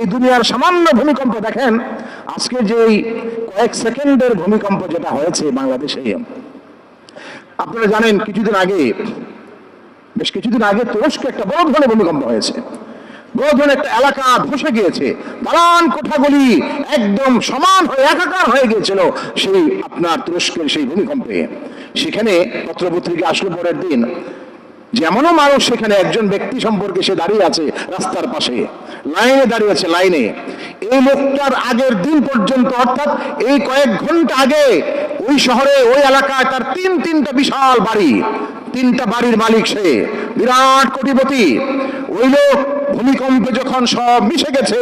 এই দুনিয়ার সামান্য ভূমিকম্প দেখেন, আজকে যে কয়েক সেকেন্ডের ভূমিকম্প যেটা হয়েছে বাংলাদেশে, আপনারা জানেন কিছুদিন আগে, বেশ কিছুদিন আগে তুরস্কে একটা বড় ধরনের ভূমিকম্প হয়েছে। বড় ধরনের একটা এলাকা ধসে গিয়েছে। দালান কোঠাগুলি একদম সমান হয়ে, একাকার হয়ে গিয়েছিল সেই আপনার তুরস্কের সেই ভূমিকম্পে। সেখানে পত্রপত্রিকা আসলো পরের দিন যেমনও মানুষ সেখানে একজন ব্যক্তি সম্পর্কে সে দাঁড়িয়ে আছে রাস্তার পাশে, লাইনে দাঁড়িয়ে আছে, লাইনে। এই লোকটার আগের দিন পর্যন্ত, অর্থাৎ এই কয়েক ঘণ্টা আগে, ওই শহরে, ওই এলাকায় তার তিন, তিনটা বিশাল বাড়ি, তিনটা বাড়ির মালিক সে, বিরাট কোটিপতি। ওই লোক ভূমিকম্পে যখন সব মিশে গেছে,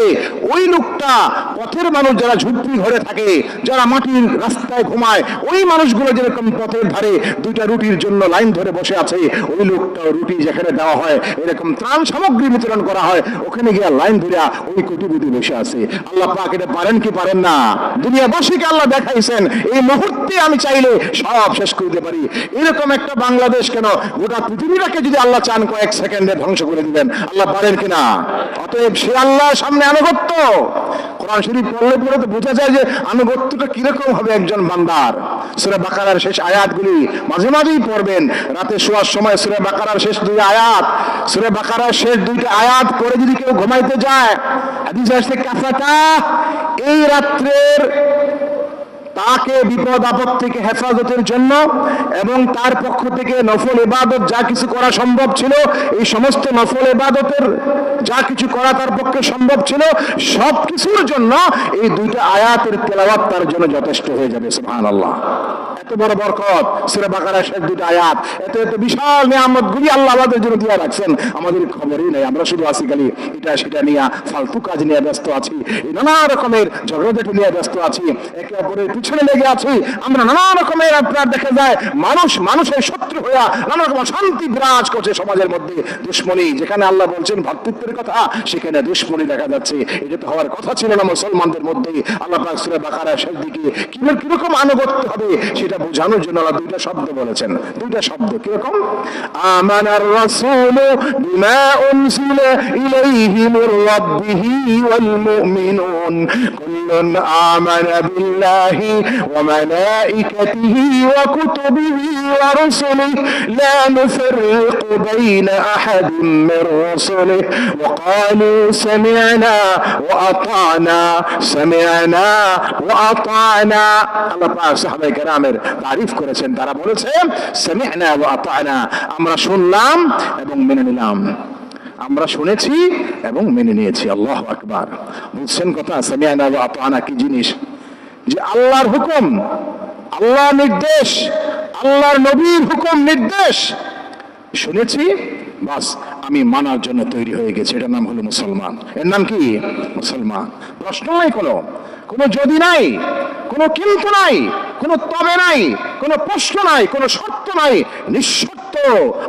ওই লোকটা পথের মানুষ যারা ঝুপড়ি ঘরে থাকে, যারা মাটির রাস্তায় ঘুমায়, ওই মানুষগুলো যেরকম পথের ধারে দুইটা রুটির জন্য লাইন ধরে বসে আছে, ওই লোকটা রুটি যেখানে দেওয়া হয়, এরকম ত্রাণ সামগ্রী বিতরণ করা হয়, ওখানে গিয়ে লাইন ধরে ওই কোটিপতি বসে আছে। আল্লাহ পাক এটা পারেন কি পারেন না? দুনিয়া দুনিয়াবাসীকে আল্লাহ দেখাইছেন, এই মুহূর্তে আমি চাইলে সব শেষ করে দিতে পারি। এরকম একটা বাংলাদেশ কেন গোটা পৃথিবীটাকে যদি আল্লাহ চান কয়েক সেকেন্ডে ধ্বংস করে দিবেন? আল্লাহ পারেন কিনা? অতএব সে আল্লাহ সামনে আনুগত্য। কোরআন শরীফ পড়লে পড়ে তো বোঝা যায় যে আনুগত্যটা কীরকম হবে একজন বান্দার। সুরে বাকারার শেষ আয়াতগুলি মাঝে মাঝেই পড়বেন। রাতে শোয়ার সময় সুরে বাকারার শেষ দুই আয়াত। সুরে বাকারার শেষ দুইটা আয়াত পরে যদি কেউ ঘুমাইতে যায়, হাদিস আসছে কাফাটা এই রাত্রের তাকে বিপদ আপদ থেকে হেফাজতের জন্য এবং তার পক্ষ থেকে নফল এবাদত যা কিছু করা সম্ভব ছিল, এই সমস্ত নফল এবাদতের যা কিছু করা তার পক্ষে সম্ভব ছিল সব কিছুর জন্য এই দুইটা আয়াতের তেলাওয়াত তার জন্য যথেষ্ট হয়ে যাবে, সুবহানাল্লাহ। এত বড় বরকত। সুরে বাকারা শেষ দুইটা আয়াত। এত এত বিশাল নিয়ামত গুলি আল্লাহ আমাদের জন্য দিয়ে রাখছেন। আমাদের খবরই নেই, আমরা শুধু আছি খালি এটা সেটা নিয়ে ফালতু কাজ নিয়ে ব্যস্ত আছি। নানা রকমের ঝগড়াঝাটি নিয়ে ব্যস্ত আছি। একে অপরের পিছনে লেগে আছি। আমরা নানা রকমের আপনার দেখা যায়, মানুষ মানুষের শত্রু হইয়া নানা রকম শান্তি বিরাজ করছে সমাজের মধ্যে। দুশ্মনী, যেখানে আল্লাহ বলছেন ভ্রাতৃত্বের কথা, সেখানে দুশ্মনী দেখা যাচ্ছে। এটা তো হওয়ার কথা ছিল না মুসলমানদের মধ্যে আল্লাহ পাক সূরা বাকারা শেষ দিকে কীরকম আনুগত্য হবে, সেটা বোঝানোর জন্য আল্লাহ দুইটা শব্দ বলেছেন। দুইটা শব্দ কীরকম? আমানার রাসূল বিমা উনজিলা ইলাইহি মির রাব্বিহি ওয়াল মুমিনুন। কুল্লুন আমানা বিল্লাহি ওয়া মালাইকাতিহি ওয়া কুতুবিহি ওয়া রুসুলিহি। লা নুফাররিকু বাইনা আহাদিন মির রুসুলিহি ওয়া ক্বালু সামি'না ওয়া আতা'না। সামি'না ওয়া আতা'না। আল্লাহ পাক তারিফ করেছেন। তারা আতা'না। আমরা শুনলাম এবং মেনে নিলাম। আমরা শুনেছি এবং মেনে নিয়েছি। আল্লাহ আকবার। বুঝছেন কথা? সামি'না ওয়া আতা'না কি জিনিস? যে আল্লাহর হুকুম আল্লাহ নির্দেশ, আল্লাহর নবীর হুকুম নির্দেশ। শুনেছি, বাস আমি মানার জন্য তৈরি হয়ে গেছি। এটার নাম হলো মুসলমান। এর নাম কি? মুসলমান। প্রশ্ন নাই কোনো। কোনো যদি নাই, কোনো কিন্তু নাই। কোনো তবে নাই কোনো প্রশ্ন নাই কোনো শর্ত নাই নিঃশর্ত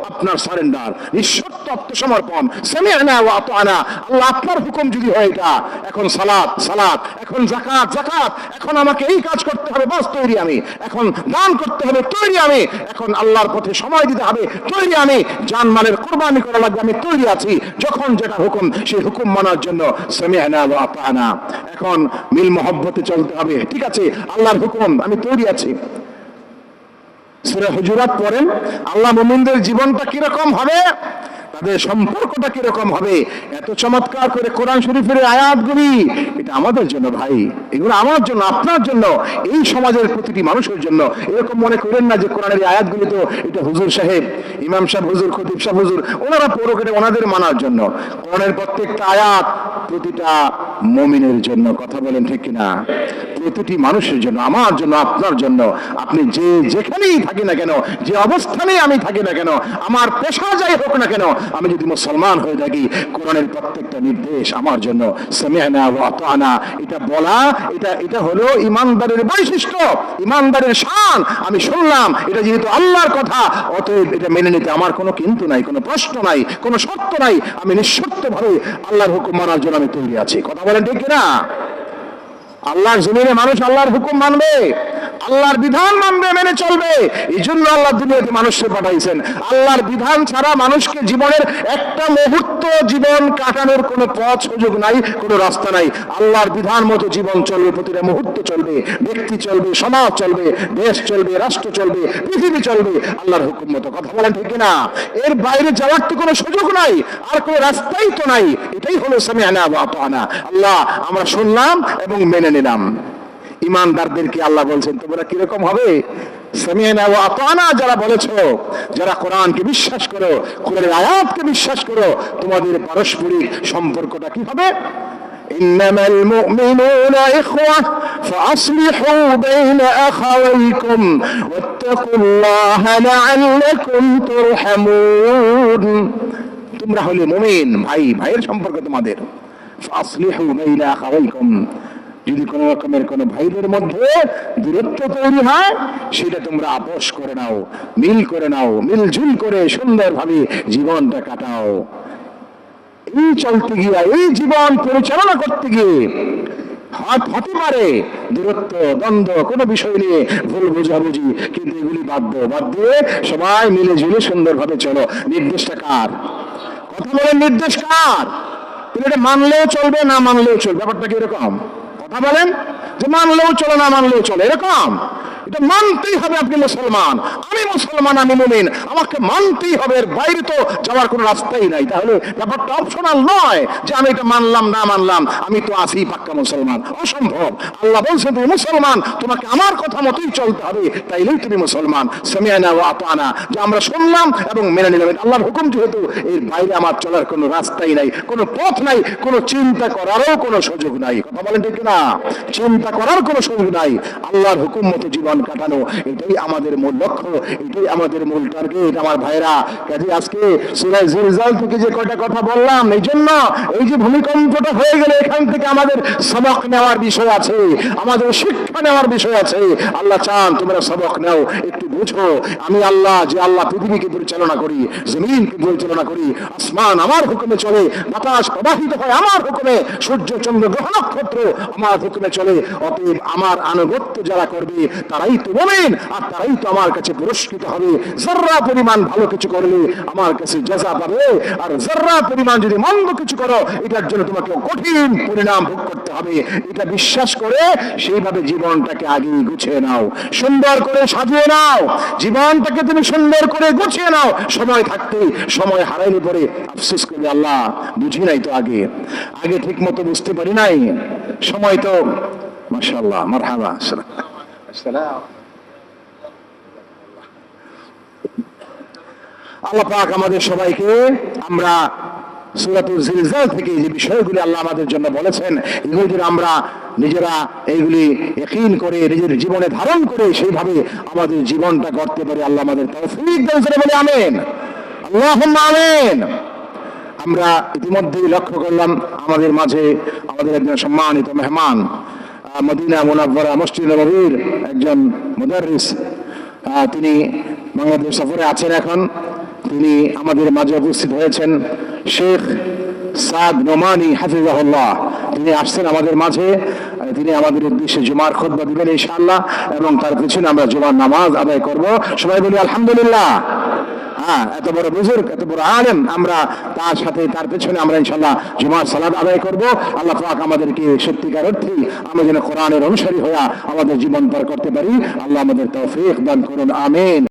আপনার সারেন্ডার নিঃশর্ত আত্মসমর্পণ। সেমিআনা ওয়া আতানা আল্লাহ আপনার হুকুম যদি হয় এটা, এখন সালাত সালাত, এখন জাকাত জাকাত এখন আমাকে এই কাজ করতে হবে, বাস তৈরি আমি। এখন দান করতে হবে, তৈরি আমি। এখন আল্লাহর পথে সময় দিতে হবে, তৈরি আমি। জানমালের কোরবানি করা লাগবে, আমি তৈরি আছি। যখন যেটা হুকুম, সেই হুকুম মানার জন্য সেমিআনা ওয়া আতানা এখন মিল মহব্বতে চলতে হবে। ঠিক আছে, আল্লাহর হুকুম, আমি তৈরি আছি। হুজুরাত পড়েন, আল্লাহ মুমিনদের জীবনটা কীরকম হবে? তাদের সম্পর্কটা কীরকম হবে? এত চমৎকার করে কোরআন শরীফের আয়াতগুলি, এটা আমাদের জন্য ভাই, এগুলো আমার জন্য, আপনার জন্য, এই সমাজের প্রতিটি মানুষের জন্য। এরকম মনে করেন না যে কোরআনের আয়াতগুলি তো এটা হুজুর সাহেব, ইমাম সাহেব হুজুর, খতিব সাহেব হুজুর, ওনারা পড়ুক, এটা ওনাদের মানার জন্য। কোরআনের প্রত্যেকটা আয়াত প্রতিটা মমিনের জন্য, কথা বলেন ঠিক কিনা? প্রতিটি মানুষের জন্য, আমার জন্য, আপনার জন্য, আপনি যে যেখানেই থাকি না কেন, যে অবস্থানেই আমি থাকি না কেন, আমার পেশা যাই হোক না কেন, আমি যদি মুসলমান হয়ে থাকি, কোরআনের প্রত্যেকটা নির্দেশ আমার জন্য ওয়া এটা বলা, এটা এটা হলো ইমানদারের বৈশিষ্ট্য, ইমানদারের শান, আমি শুনলাম, এটা যেহেতু আল্লাহর কথা, অতএব এটা মেনে নিতে আমার কোনো কিন্তু নাই, কোনো প্রশ্ন নাই, কোনো শর্ত নাই, আমি নিঃশর্ত ভাবে আল্লাহর হুকুম মানার জন্য আমি তৈরি আছি, কথা বলেন ঠিক কিনা? আল্লাহর জমিনে মানুষ আল্লাহর হুকুম মানবে। আল্লাহর বিধান মানবে, মেনে চলবে। এই জন্য আল্লাহ দুনিয়াতে মানুষকে পাঠাইছেন। আল্লাহর বিধান ছাড়া মানুষকে জীবনের একটা মুহূর্ত জীবন কাটানোর কোনো পথ সুযোগ নাই, কোনো রাস্তা নাই। আল্লাহর বিধান মতো জীবন চলবে, প্রতিটা মুহূর্ত চলবে। ব্যক্তি চলবে, সমাজ চলবে, দেশ চলবে, রাষ্ট্র চলবে, পৃথিবী চলবে, আল্লাহর হুকুম মতো কথা বলেন ঠিক না এর বাইরে যাওয়ার তো কোনো সুযোগ নাই, আর কোনো রাস্তাই তো নাই। এটাই হলো সামিয়ানা আতানা আল্লাহ, আমরা শুনলাম এবং মেনে নিলাম। ইমানদারদেরকে আল্লাহ বলছেন তোমরা কিরকম হবে সামিয়ানা ওয়া আতানা যারা বলেছো যারা কোরআনকে বিশ্বাস করো কোরআনের আয়াতকে বিশ্বাস করো তোমাদের পারস্পরিক সম্পর্কটা কি হবে إنما المؤمنون إخوة فأصلحوا بين أخويكم واتقوا الله لعلكم ترحمون তোমরা হলে মুমিন ভাই ভাইয়ের সম্পর্ক তোমাদের ফাসলিহু বাইনা আখাওয়াইকুম যদি কোনো রকমের কোনো ভাইদের মধ্যে দূরত্ব তৈরি হয়, সেটা তোমরা আপোষ করে নাও, মিল করে নাও, মিলঝুল করে সুন্দরভাবে জীবনটা কাটাও। এই চলতে গিয়ে, এই জীবন পরিচালনা করতে গিয়ে হাত হতে পারে দূরত্ব, দ্বন্দ্ব, কোনো বিষয় নিয়ে ভুল বোঝাবুঝি, কিন্তু এগুলি বাধ্য বাদ দিয়ে সবাই মিলে ঝুলে সুন্দরভাবে চলো। নির্দেশটা কার? কথা বলেন নির্দেশ কার? তুমি এটা মানলেও চলবে, না মানলেও চলবে? ব্যাপারটা কি এরকম? কথা বলেন যে মানলেও চলে না মানলেও চলে। এরকম? এটা মানতেই হবে আপনি মুসলমান। আমি মুসলমান, আমি মুমিন। আমাকে মানতেই হবে, এর বাইরে তো যাওয়ার কোনো রাস্তাই নাই। তাহলে ব্যাপারটা অপশনাল নয় যে আমি এটা মানলাম, না মানলাম। আমি তো আছি পাক্কা মুসলমান। অসম্ভব। আল্লাহ বলছেন, তুমি মুসলমান, তোমাকে আমার কথা মতোই চলতে হবে, তাইলেই তুমি মুসলমান। সামিয়ানা ও আতানা যে আমরা শুনলাম এবং মেনে নিলাম আল্লাহর হুকুম যেহেতু, এর বাইরে আমার চলার কোনো রাস্তাই নাই, কোনো পথ নাই, কোনো চিন্তা করারও কোনো সুযোগ নাই। কথা বলেন ঠিক না চিন্তা করার কোনো সুযোগ নাই। আল্লাহর হুকুম মতো জীবন কাটানো, এটাই আমাদের মূল লক্ষ্য, এটাই আমাদের মূল টার্গেট আমার ভাইরা কাজে আজকে সুরাই জিলজাল থেকে যে কয়টা কথা বললাম, এই জন্য এই যে ভূমিকম্পটা হয়ে গেলে এখান থেকে আমাদের সবক নেওয়ার বিষয় আছে, আমাদের শিক্ষা নেওয়ার বিষয় আছে। আল্লাহ চান তোমরা সবক নাও, একটু বুঝো, আমি আল্লাহ যে আল্লাহ পৃথিবীকে পরিচালনা করি, জমিনকে পরিচালনা করি, আসমান আমার হুকুমে চলে, বাতাস প্রবাহিত হয় আমার হুকুমে, সূর্য, চন্দ্র, গ্রহ, নক্ষত্র আমার হুকুমে চলে, অতএব আমার আনুগত্য যারা করবে, তারাই তো মোমেন, আর তারাই তো আমার কাছে পুরস্কৃত হবে। জর্রা পরিমাণ ভালো কিছু করলে আমার কাছে জাজা পাবে, আর জর্রা পরিমাণ যদি মন্দ কিছু করো, এটার জন্য তোমাকে কঠিন পরিণাম ভোগ করতে হবে। এটা বিশ্বাস করে, সেইভাবে জীবনটাকে আগে গুছিয়ে নাও। সুন্দর করে সাজিয়ে নাও। জীবনটাকে তুমি সুন্দর করে গুছিয়ে নাও। সময় থাকতেই সময় হারাইলে পরে আফসোস করবে আল্লাহ, বুঝি নাই তো আগে। আগে ঠিক মতো বুঝতে পারি নাই। সময় তো, মাশাআল্লাহ, মারহাবা, আসসালাম। আল্লাহ পাক আমাদের সবাইকে, আমরা সুরাতুল জিলজাল থেকে যে বিষয়গুলি আল্লাহ আমাদের জন্য বলেছেন, এগুলি আমরা নিজেরা এইগুলি একইন করে নিজের জীবনে ধারণ করে সেইভাবে আমাদের জীবনটা গড়তে পারি। আল্লাহ আমাদের তৌফিক দান বলে, আমেন। আল্লাহুম্মা আমেন। আমরা ইতিমধ্যেই লক্ষ্য করলাম, আমাদের মাঝে আমাদের একজন সম্মানিত মেহমান মদিনা মুনাব্বরা মসজিদ নবীর একজন মুদারিস তিনি বাংলাদেশ সফরে আছেন এখন। তিনি আমাদের মাঝে উপস্থিত হয়েছেন। শেখ সাদ নোমানি, হাফিজাহুল্লাহ। তিনি আসছেন আমাদের মাঝে। তিনি আমাদের উদ্দেশ্যে জুমার খোদবা দিবেন ইনশাআল্লাহ। এবং তার পিছনে আমরা জুমার নামাজ আদায় করব। সবাই বলি, আলহামদুলিল্লাহ। হ্যাঁ এত বড় বুজুর্গ, এত বড় আলেম। আমরা তার সাথে, তার পেছনে আমরা ইনশাল্লাহ জুমার সালাদ আদায় করব। আল্লাহ পাক আমাদেরকে সত্যিকার অর্থে আমরা যেন কোরআনের অনুসারী হয়ে আমাদের জীবন পার করতে পারি। আল্লাহ আমাদের তৌফিক দান করুন, আমিন।